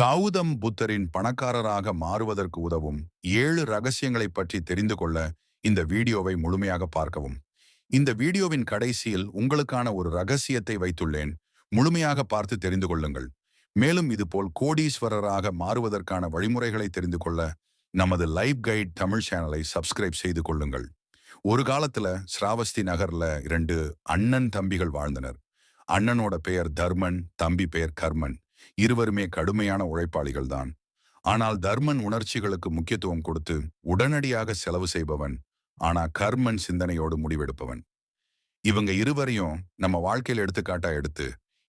கௌதம் புத்தரின் பணக்காரராக மாறுவதற்கு உதவும் ஏழு ரகசியங்களை பற்றி தெரிந்து கொள்ள இந்த வீடியோவை முழுமையாக பார்க்கவும். இந்த வீடியோவின் கடைசியில் உங்களுக்கான ஒரு ரகசியத்தை வைத்துள்ளேன். முழுமையாக பார்த்து தெரிந்து கொள்ளுங்கள். மேலும் இதுபோல் கோடீஸ்வரராக மாறுவதற்கான வழிமுறைகளை தெரிந்து கொள்ள நமது லைவ் கைட் தமிழ் சேனலை சப்ஸ்கிரைப் செய்து கொள்ளுங்கள். ஒரு காலத்துல ஸ்ராவஸ்தி நகர்ல இரண்டு அண்ணன் தம்பிகள் வாழ்ந்தனர். அண்ணனோட பெயர் தர்மன் தம்பி பெயர் கர்மன். இருவருமே கடுமையான உழைப்பாளிகள் தான் ஆனால் தர்மன் உணர்ச்சிகளுக்கு முக்கியத்துவம் கொடுத்து உடனடியாக செலவு செய்பவன் ஆனா கர்மன் சிந்தனையோடு முடிவெடுப்பவன். இவங்க இருவரையும் நம்ம வாழ்க்கையில் எடுத்துக்காட்டா எடுத்து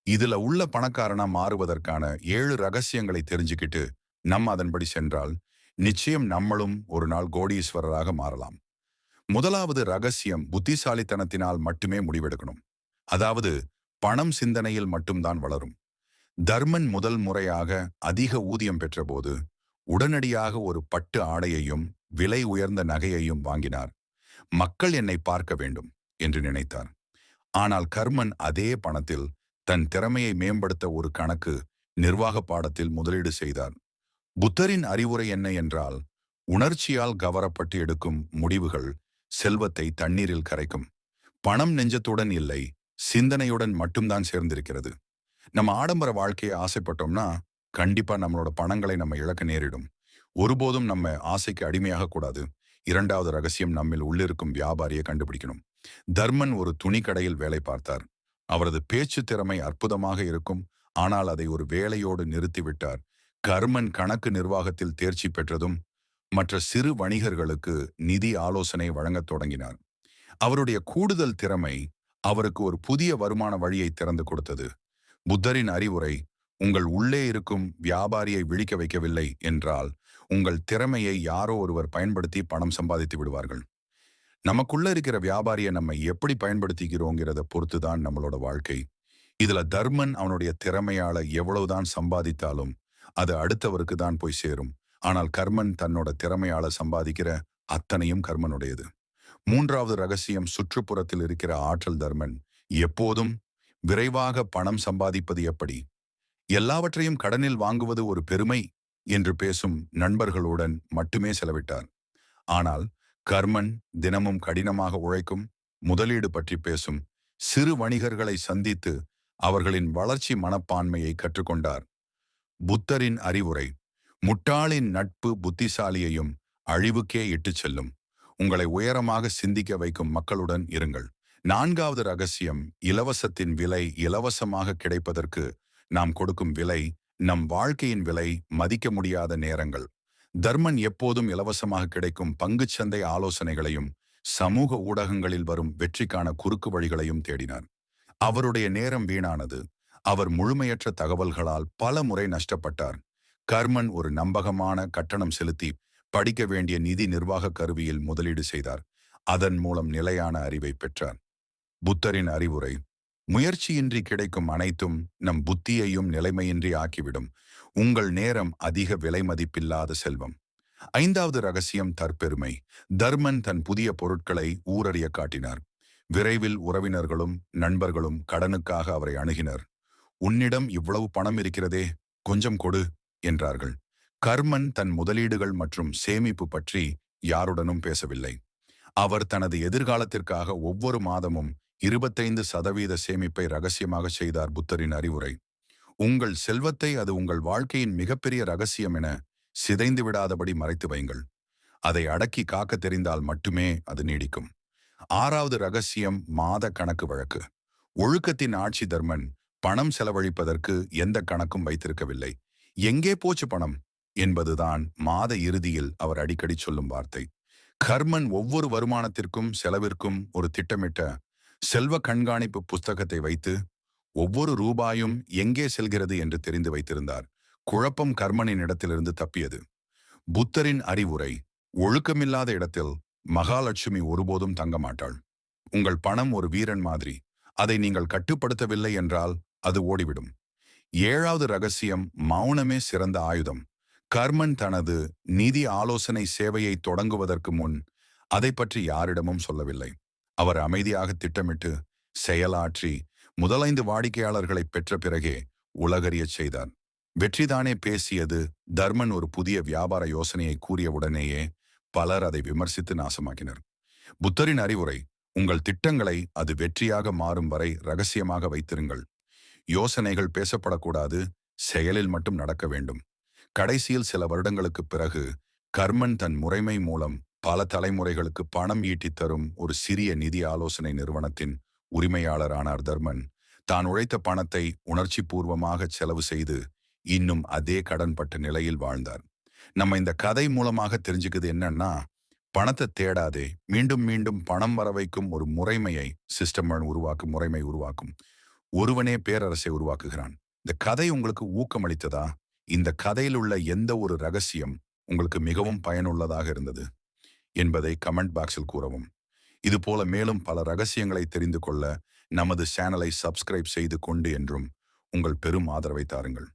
இதுல உள்ள பணக்காரனா மாறுவதற்கான ஏழு ரகசியங்களை தெரிஞ்சுக்கிட்டு நம்ம அதன்படி சென்றால் நிச்சயம் நம்மளும் ஒரு நாள் கோடீஸ்வரராக மாறலாம். முதலாவது ரகசியம் புத்திசாலித்தனத்தினால் மட்டுமே முடிவெடுக்கணும். அதாவது பணம் சிந்தனையில் மட்டும்தான் வளரும். தர்மன் முதல் முறையாக அதிக ஊதியம் பெற்றபோது உடனடியாக ஒரு பட்டு ஆடையையும் விலை உயர்ந்த நகையையும் வாங்கினார். மக்கள் என்னை பார்க்க வேண்டும் என்று நினைத்தார். ஆனால் கர்மன் அதே பணத்தில் தன் திறமையை மேம்படுத்த ஒரு கணக்கு நிர்வாக பாடத்தில் முதலீடு செய்தார். புத்தரின் அறிவுரை என்ன என்றால் உணர்ச்சியால் கவரப்பட்டு எடுக்கும் முடிவுகள் செல்வத்தை தண்ணீரில் கரைக்கும். பணம் நெஞ்சத்துடன் இல்லை சிந்தனையுடன் மட்டும்தான் சேர்ந்திருக்கிறது. நம்ம ஆடம்பர வாழ்க்கையை ஆசைப்பட்டோம்னா கண்டிப்பா நம்மளோட பணங்களை நம்ம இழக்க நேரிடும். ஒருபோதும் நம்ம ஆசைக்கு அடிமையாக கூடாது. இரண்டாவது ரகசியம் நம்மில் உள்ளிருக்கும் வியாபாரியை கண்டுபிடிக்கணும். தர்மன் ஒரு துணி கடையில் வேலை பார்த்தார். அவரது பேச்சு திறமை அற்புதமாக இருக்கும். ஆனால் அதை ஒரு வேலையோடு நிறுத்திவிட்டார். கர்மன் கணக்கு நிர்வாகத்தில் தேர்ச்சி பெற்றதும் மற்ற சிறு வணிகர்களுக்கு நிதி ஆலோசனை வழங்கத் தொடங்கினார். அவருடைய கூடுதல் திறமை அவருக்கு ஒரு புதிய வருமான வழியை திறந்து கொடுத்தது. புத்தரின் அறிவுரை உங்கள் உள்ளே இருக்கும் வியாபாரியை விழிக்க வைக்கவில்லை என்றால் உங்கள் திறமையை யாரோ ஒருவர் பயன்படுத்தி பணம் சம்பாதித்து விடுவார்கள். நமக்குள்ள இருக்கிற வியாபாரியை நம்ம எப்படி பயன்படுத்திக்கிறோங்கிறத பொறுத்துதான் நம்மளோட வாழ்க்கை. இதுல தர்மன் அவனுடைய திறமையால எவ்வளவுதான் சம்பாதித்தாலும் அது அடுத்தவருக்கு தான் போய் சேரும். ஆனால் கர்மன் தன்னோட திறமையால சம்பாதிக்கிற அத்தனையும் கர்மனுடையது. மூன்றாவது ரகசியம் சுற்றுப்புறத்தில் இருக்கிற ஆற்றல் தர்மன். எப்போதும் விரைவாக பணம் சம்பாதிப்பது எப்படி? எல்லாவற்றையும் கடனில் வாங்குவது ஒரு பெருமை என்று பேசும் நண்பர்களுடன் மட்டுமே செலவிட்டார். ஆனால் கர்மன் தினமும் கடினமாக உழைக்கும் முதலீடு பற்றி பேசும் சிறு வணிகர்களை சந்தித்து அவர்களின் வளர்ச்சி மனப்பான்மையை கற்றுக்கொண்டார். புத்தரின் அறிவுரை முட்டாளின் நட்பு புத்திசாலியையும் அழிவுக்கே இட்டுச் செல்லும். உங்களை உயரமாக சிந்திக்க வைக்கும் மக்களுடன் இருங்கள். நான்காவது ரகசியம் இலவசத்தின் விலை இலவசமாக கிடைப்பதற்கு நாம் கொடுக்கும் விலை நம் வாழ்க்கையின் விலை மதிக்க முடியாத நேரங்கள். தர்மன் எப்போதும் இலவசமாக கிடைக்கும் பங்குச்சந்தை ஆலோசனைகளையும் சமூக ஊடகங்களில் வரும் வெற்றிக்கான குறுக்கு வழிகளையும் தேடினார். அவருடைய நேரம் வீணானது. அவர் முழுமையற்ற தகவல்களால் பல முறை நஷ்டப்பட்டார். கர்மன் ஒரு நம்பகமான கட்டணம் செலுத்தி படிக்க வேண்டிய நிதி நிர்வாக கருவியில் முதலீடு செய்தார். அதன் மூலம் நிலையான அறிவை பெற்றார். புத்தரின் அறிவுரை. முயற்சியின்றி கிடைக்கும் அனைத்தும் நம் புத்தியையும் நிலைமையின்றி ஆக்கிவிடும். உங்கள் நேரம் அதிக விலை மதிப்பில்லாத செல்வம். ஐந்தாவது ரகசியம் தற்பெருமை. தர்மன் தன் புதிய பொருட்களை ஊரறிய காட்டினார். விரைவில் உறவினர்களும் நண்பர்களும் கடனுக்காக அவரை அணுகினர். உன்னிடம் இவ்வளவு பணம் இருக்கிறதே கொஞ்சம் கொடு என்றார்கள். கர்மன் தன் முதலீடுகள் மற்றும் சேமிப்பு பற்றி யாருடனும் பேசவில்லை. அவர் தனது எதிர்காலத்திற்காக ஒவ்வொரு மாதமும் இருபத்தைந்து சதவீத சேமிப்பை ரகசியமாக செய்தார் புத்தரின் அறிவுரை. உங்கள் செல்வத்தை அது உங்கள் வாழ்க்கையின் மிகப்பெரிய ரகசியம் என சிதைந்து விடாதபடி மறைத்து வைங்கள் அதை அடக்கி காக்க தெரிந்தால் மட்டுமே அது நீடிக்கும். ஆறாவது ரகசியம் மாத கணக்கு வழக்கு. ஒழுக்கத்தின் ஆட்சி தர்மன் பணம் செலவழிப்பதற்கு எந்த கணக்கும் வைத்திருக்கவில்லை. எங்கே போச்சு பணம்? என்பதுதான் மாத இறுதியில் அவர் அடிக்கடி சொல்லும் வார்த்தை. கர்மன் ஒவ்வொரு வருமானத்திற்கும் செலவிற்கும் ஒரு திட்டமிட்ட செல்வ கண்காணிப்பு புஸ்தகத்தை வைத்து ஒவ்வொரு ரூபாயும் எங்கே செல்கிறது என்று தெரிந்து வைத்திருந்தார். குழப்பம் கர்மனின் இடத்திலிருந்து தப்பியது. புத்தரின் அறிவுரை ஒழுக்கமில்லாத இடத்தில் மகாலட்சுமி ஒருபோதும் தங்க மாட்டாள். உங்கள் பணம் ஒரு வீரன் மாதிரி அதை நீங்கள் கட்டுப்படுத்தவில்லை என்றால் அது ஓடிவிடும். ஏழாவது ரகசியம் மௌனமே சிறந்த ஆயுதம். கர்மன் தனது நிதி ஆலோசனை சேவையை தொடங்குவதற்கு முன் அதை பற்றி யாரிடமும் சொல்லவில்லை. அவர் அமைதியாக திட்டமிட்டு செயலாற்றி முதலைந்து வாடிக்கையாளர்களை பெற்ற பிறகே உலகறியச் செய்தார். வெற்றிதானே பேசியது தர்மன் ஒரு புதிய வியாபார யோசனையை கூறியவுடனேயே பலர் அதை விமர்சித்து நாசமாக்கினர். புத்தரின் அறிவுரை உங்கள் திட்டங்களை அது வெற்றியாக மாறும் வரை ரகசியமாக வைத்திருங்கள். யோசனைகள் பேசப்படக்கூடாது செயலில் மட்டும் நடக்க வேண்டும். கடைசியில் சில வருடங்களுக்குப் பிறகு கர்மன் தன் முறைமை மூலம் பல தலைமுறைகளுக்கு பணம் ஈட்டித் தரும் ஒரு சிறிய நிதி ஆலோசனை நிறுவனத்தின் உரிமையாளரானார் தர்மன். தான் உழைத்த பணத்தை உணர்ச்சி பூர்வமாக செலவு செய்து இன்னும் அதே கடன்பட்ட நிலையில் வாழ்ந்தார். நம்ம இந்த கதை மூலமாக தெரிஞ்சுக்குது என்னன்னா பணத்தை தேடாதே. மீண்டும் மீண்டும் பணம் வர வைக்கும் ஒரு முறைமையை சிஸ்டம் உருவாக்கும் முறைமை உருவாக்கும். ஒருவனே பேரரசை உருவாக்குகிறான். இந்த கதை உங்களுக்கு ஊக்கமளித்ததா? இந்த கதையில் உள்ள எந்த ஒரு ரகசியம் உங்களுக்கு மிகவும் பயனுள்ளதாக இருந்தது? என்பதை கமெண்ட் பாக்ஸில் கூறவும். இதுபோல மேலும் பல ரகசியங்களை தெரிந்து கொள்ள நமது சேனலை சப்ஸ்கிரைப் செய்து கொண்டு என்றும் உங்கள் பெரும் ஆதரவை தாருங்கள்.